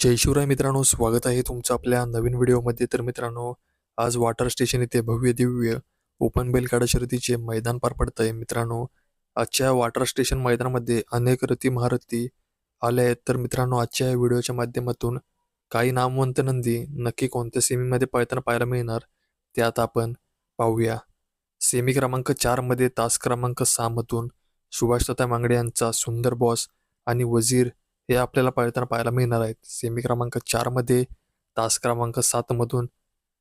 जय शिवराय मित्रांनो स्वागत आहे तुमचं आपल्या नवीन व्हिडिओमध्ये. तर मित्रांनो आज वॉटर स्टेशन इथे भव्य दिव्य ओपन बैलगाडा शर्यतीचे मैदान पार पडत आहे मित्रांनो आजच्या वॉटर स्टेशन मैदानामध्ये अनेक रथी महारथी आल्या आहेत. तर मित्रांनो आजच्या या व्हिडिओच्या माध्यमातून काही नामवंत नंदी नक्की कोणत्या सेमीमध्ये पळताना पाहायला मिळणार ते आता आपण पाहूया. सेमी क्रमांक चारमध्ये तास क्रमांक सहामधून सुभाषदादा मांगडे यांचा सुंदर बॉस आणि वजीर हे आपल्याला पळताना पाहायला मिळणार आहेत. सेमी क्रमांक चारमध्ये तास क्रमांक सातमधून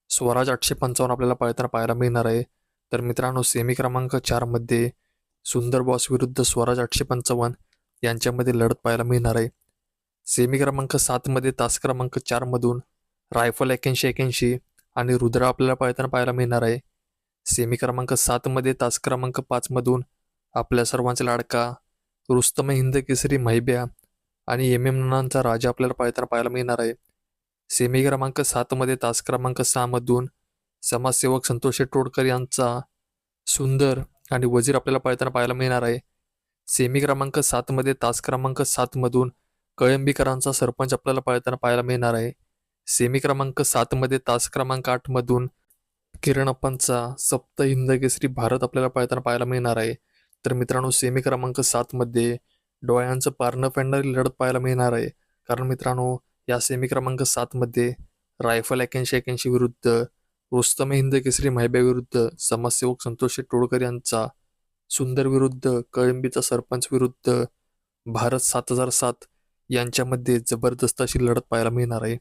स्वराज आठशे पंचावन्न आपल्याला पळताना पाहायला मिळणार आहे. तर मित्रांनो सेमी क्रमांक चारमध्ये सुंदर बॉस विरुद्ध स्वराज आठशे पंचावन्न यांच्यामध्ये लढत पाहायला मिळणार आहे. सेमी क्रमांक सातमध्ये तास क्रमांक चारमधून रायफल एक्याऐंशी एक्याऐंशी आणि रुद्र आपल्याला पळताना पाहायला मिळणार आहे. सेमी क्रमांक सातमध्ये तास क्रमांक पाचमधून आपल्या सर्वांचा लाडका रुस्तम हिंद केसरी महिब्या आणि एम एम राजा आपल्याला पाळताना पाहायला मिळणार आहे. सेमी क्रमांक सातमध्ये तास क्रमांक सहामधून समाजसेवक संतोष टोडकर यांचा सुंदर आणि वजीर आपल्याला पाळताना पाहायला मिळणार आहे. सेमी क्रमांक सातमध्ये तास क्रमांक सातमधून कळंबीकरांचा सरपंच आपल्याला पाळताना पाहायला मिळणार आहे. सेमी क्रमांक सातमध्ये तास क्रमांक आठमधून किरणप्पांचा सप्त हिंदकेसरी भारत आपल्याला पाळताना पाहायला मिळणार आहे. तर मित्रांनो सेमी क्रमांक सातमध्ये डोळ्यांचं पारणं फेडणारी लढत पाहायला मिळणार आहे. कारण मित्रांनो या सेमी क्रमांक सातमध्ये रायफल एक्याऐंशी एक्याऐंशी विरुद्ध रुस्तम हिंद केसरी महिब्या विरुद्ध समाजसेवक संतोष टोळकर यांचा सुंदर विरुद्ध कळंबीचा सरपंच विरुद्ध भारत सात हजार सात यांच्यामध्ये जबरदस्त अशी लढत पाहायला मिळणार आहे.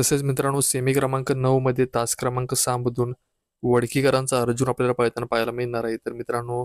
तसेच मित्रांनो सेमी क्रमांक नऊमध्ये तास क्रमांक सहामधून वडकीकरांचा अर्जुन आपल्याला पळताना पाहायला मिळणार आहे. तर मित्रांनो